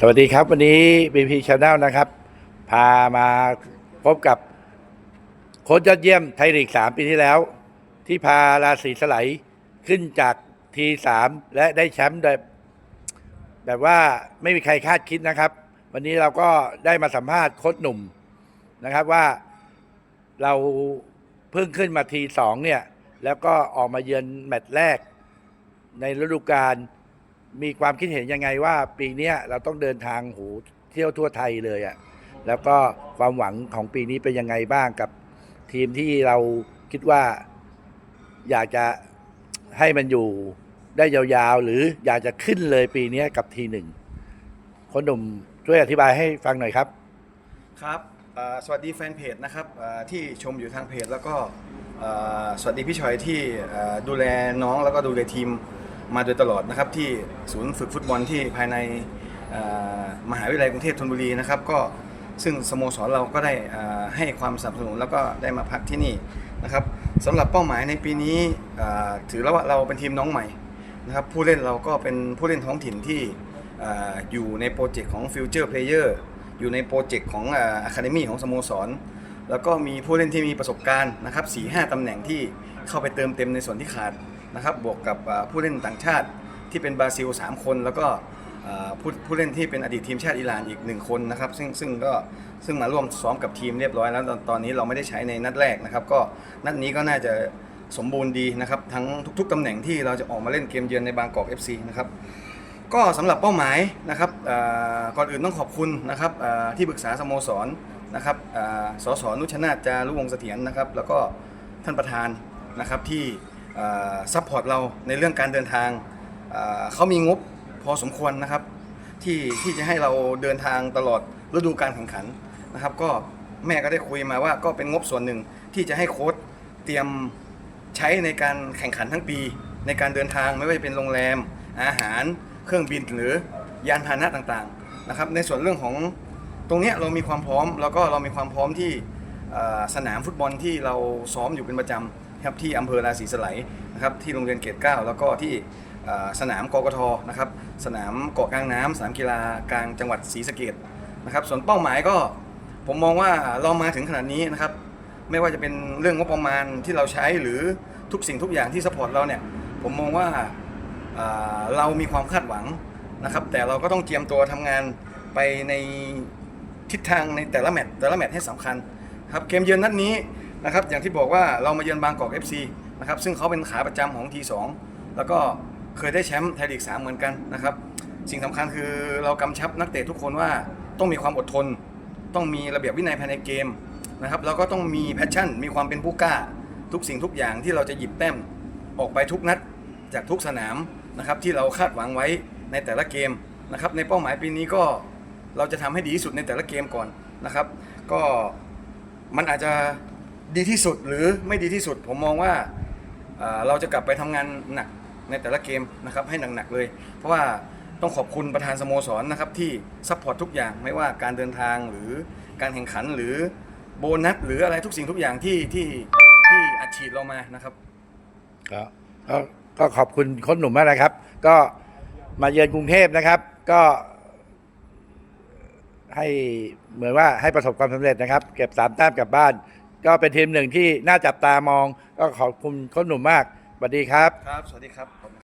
สวัสดีครับ วันนี้ BP Channel นะครับ พามาพบกับโค้ชยอดเยี่ยมไทยลีก 3 ปีที่แล้ว ที่พาราศีสไลด์ขึ้นจากทีสามและได้แชมป์แบบแบบว่าไม่มีใครคาดคิดนะครับ วันนี้เราก็ได้มาสัมภาษณ์โค้ชหนุ่มนะครับว่าเราเพิ่งขึ้นมาทีสองเนี่ย แล้วก็ออกมาเยือนแมตช์แรกในฤดูกาล มีความคิดเห็นยังไงว่าปีนี้เราต้องเดินทางโหเที่ยวทั่วไทยเลยอะ่ะแล้วก็ความหวังของปีนี้เป็นยังไงบ้างกับทีมที่เราคิดว่าอยากจะให้มันอยู่ได้ยาวๆ หรืออยากจะขึ้นเลยปีนี้กับทีหนึ่งคนหนุ่มช่วยอธิบายให้ฟังหน่อยครับ ครับสวัสดีแฟนเพจนะครับที่ชมอยู่ทางเพจแล้วก็สวัสดีพี่ชอยที่ดูแลน้องแล้วก็ดูแลทีม มาโดยตลอดนะครับที่ศูนย์ฝึกฟุตบอลที่ภายในมหาวิทยาลัยกรุงเทพธนบุรีนะครับก็ซึ่งสโมสรเราก็ได้ให้ความสนับสนุนแล้วก็ได้มาพักที่นี่นะครับสำหรับเป้าหมายในปีนี้ถือแล้วว่าเราเป็นทีมน้องใหม่นะครับผู้เล่นเราก็เป็นผู้เล่นท้องถิ่นที่เอ่ออยู่ในโปรเจกต์ของ Future Player อยู่ในโปรเจกต์ของอะคาเดมี่ของสโมสร แล้วก็มีผู้เล่นที่มีประสบการณ์นะครับ4 5ตำแหน่งที่เข้าไปเติมเต็มในส่วนที่ขาด นะครับบวกกับผู้เล่นต่างชาติที่เป็นบราซิล 3 คน แล้วก็ผู้ผู้เล่นที่เป็นอดีตทีมชาติอิหร่านอีก 1 คนนะครับซึ่งซึ่งก็ซึ่งมาร่วมซ้อมกับทีมเรียบร้อยแล้วตอนตอนนี้เราไม่ได้ใช้ในนัดแรกนะครับ ก็นัดนี้ก็น่าจะสมบูรณ์ดีนะครับ ทั้งทุกๆตำแหน่งที่เราจะออกมาเล่นเกมเยือนในบางกอก FC นะครับก็สำหรับเป้าหมายนะครับก่อนอื่นต้องขอบคุณนะครับที่ปรึกษาสโมสรนะครับสสนุชนาถจารุวงศ์เสถียรนะครับ แล้วก็ท่านประธานนะครับที่ ซัพพอร์ตเราในเรื่องการเดินทาง เขามีงบพอสมควรนะครับ ที่ที่จะให้เราเดินทางตลอดฤดูการแข่งขันนะครับ ก็แม่ก็ได้คุยมาว่าก็เป็นงบส่วนหนึ่งที่จะให้โค้ชเตรียมใช้ในการแข่งขันทั้งปี ในการเดินทางไม่ว่าจะเป็นโรงแรม อาหารเครื่องบินหรือยานพาหนะต่างๆนะครับ ในส่วนเรื่องของตรงนี้เรามีความพร้อม แล้วก็เรามีความพร้อมที่สนามฟุตบอลที่เราซ้อมอยู่เป็นประจำ ครับที่อำเภอราศีสไลยนะครับที่โรงเรียนเกตเก้าแล้วก็ที่สนามกกทนะครับสนามเกาะกลางน้ำสนามกีฬากลางจังหวัดศรีสะเกดนะครับส่วนเป้าหมายก็ผมมองว่าเรามาถึงขนาดนี้นะครับไม่ว่าจะเป็นเรื่องงบประมาณที่เราใช้หรือทุกสิ่งทุกอย่างที่สปอร์ตเราเนี่ยผมมองว่าเรามีความคาดหวังนะครับแต่เราก็ต้องเตรียมตัวทำงานไปในทิศทางในแต่ละแมตช์แต่ละแมตช์ให้สำคัญครับเกมเยือนนัดนี้ นะครับอย่างที่บอกว่าเรามาเยือนบางกอก FC นะครับซึ่งเขาเป็นขาประจำของทีสองแล้วก็เคยได้แชมป์ไทยลีก3เหมือนกันนะครับสิ่งสำคัญคือเรากำชับนักเตะทุกคนว่าต้องมีความอดทน ต้องมีระเบียบวินัยภายในเกมนะครับแล้วก็ต้องมีแพชชั่น มีความเป็นผู้กล้า ทุกสิ่งทุกอย่างที่เราจะหยิบแต้มออกไปทุกนัดจากทุกสนามนะครับที่เราคาดหวังไว้ในแต่ละเกมนะครับในเป้าหมายปีนี้ก็เราจะทำให้ดีที่สุดในแต่ละเกมก่อนนะครับ ก็มันอาจจะ ดีที่สุดหรือไม่ดีที่สุด ผมมองว่าเราจะกลับไปทำงานหนักในแต่ละเกมนะครับให้หนักๆเลย เพราะว่าต้องขอบคุณประธานสโมสรนะครับที่ซัพพอร์ตทุกอย่างไม่ว่าการเดินทางหรือการแข่งขันหรือโบนัสหรืออะไรทุกสิ่งทุกอย่างที่ที่ที่อัดฉีดเรามานะครับก็ก็ขอบคุณค้ชหนุ่มมากนะครับ ก็มาเยือนกรุงเทพนะครับ ก็ให้เหมือนว่าให้ประสบความสำเร็จนะครับ เก็บสามแต้มกลับบ้าน ก็เป็นทีมหนึ่งที่น่าจับตามอง ก็ขอบคุณโค้ชหนุ่มมากสวัสดีครับ ครับ สวัสดีครับ